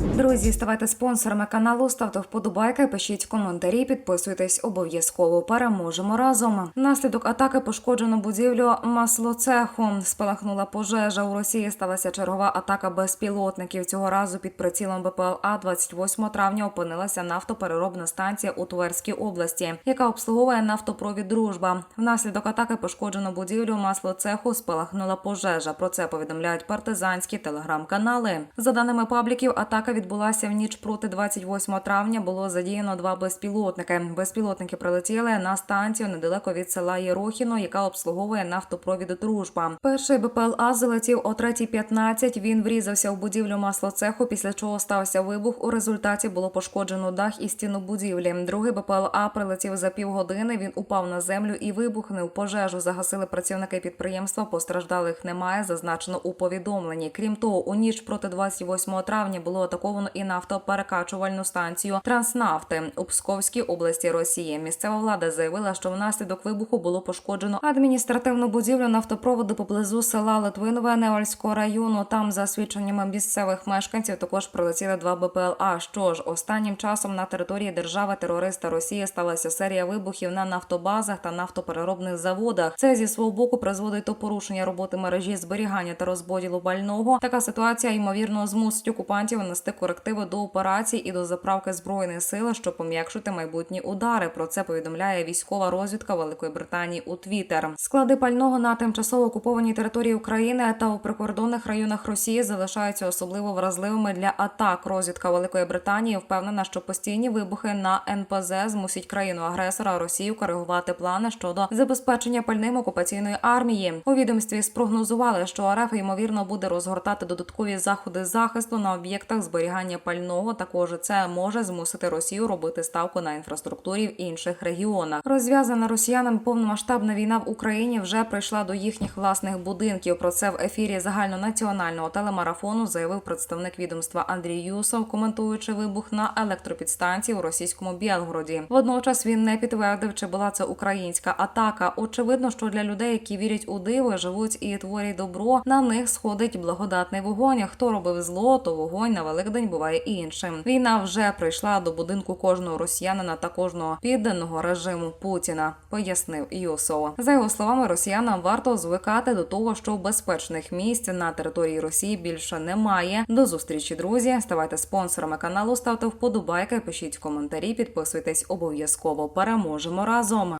Друзі, ставайте спонсорами каналу, ставте вподобайки, пишіть коментарі, підписуйтесь обов'язково. Переможемо разом. Внаслідок атаки пошкоджено будівлю маслоцеху. Спалахнула пожежа. У Росії сталася чергова атака безпілотників. Цього разу під прицілом БПЛА 28 травня опинилася нафтопереробна станція у Тверській області, яка обслуговує нафтопровід Дружба. Внаслідок атаки пошкоджено будівлю маслоцеху. Спалахнула пожежа. Про це повідомляють партизанські телеграм-канали. За даними пабліків, атака відбулася в ніч проти 28 травня. Було задіяно два безпілотники. Безпілотники прилетіли на станцію недалеко від села Єрохіно, яка обслуговує нафтопровід Дружба. Перший БПЛА залетів о 3.15. Він врізався в будівлю маслоцеху, після чого стався вибух. У результаті було пошкоджено дах і стіну будівлі. Другий БПЛА прилетів за півгодини. Він упав на землю і вибухнув. Пожежу загасили працівники підприємства. Постраждалих немає. Зазначено у повідомленні. Крім того, у ніч проти 28 травня було атаковано і нафтоперекачувальну станцію Транснафти у Псковській області Росії. Місцева влада заявила, що внаслідок вибуху було пошкоджено адміністративну будівлю нафтопроводу поблизу села Литвинове Невальського району. Там, за свідченнями місцевих мешканців, також прилетіли два БПЛА. Що ж, останнім часом на території держави терориста Росії сталася серія вибухів на нафтобазах та нафтопереробних заводах. Це зі свого боку призводить до порушення роботи мережі зберігання та розподілу пального. Така ситуація ймовірно змусить окупантів нести корективи до операцій і до заправки збройних сил, щоб пом'якшити майбутні удари. Про це повідомляє військова розвідка Великої Британії у Твіттер. Склади пального на тимчасово окупованій території України та у прикордонних районах Росії залишаються особливо вразливими для атак. Розвідка Великої Британії впевнена, що постійні вибухи на НПЗ змусять країну агресора Росію коригувати плани щодо забезпечення пальним окупаційної армії. У відомстві спрогнозували, що РФ ймовірно буде розгортати додаткові заходи захисту на об'єктах зберігання пального. Також це може змусити Росію робити ставку на інфраструктурі в інших регіонах. Розв'язана росіянами повномасштабна війна в Україні вже прийшла до їхніх власних будинків. Про це в ефірі загальнонаціонального телемарафону заявив представник відомства Андрій Юсов, коментуючи вибух на електропідстанції у російському Білгороді. Водночас він не підтвердив, чи була це українська атака. Очевидно, що для людей, які вірять у диво, живуть і творять добро, на них сходить благодатний вогонь. Хто робив зло, то вогонь на Великдень буває іншим. Війна вже прийшла до будинку кожного росіянина та кожного підданого режиму Путіна, пояснив Юсов. За його словами, росіянам варто звикати до того, що безпечних місць на території Росії більше немає. До зустрічі, друзі. Ставайте спонсорами каналу, ставте вподобайки, пишіть коментарі, підписуйтесь обов'язково. Переможемо разом.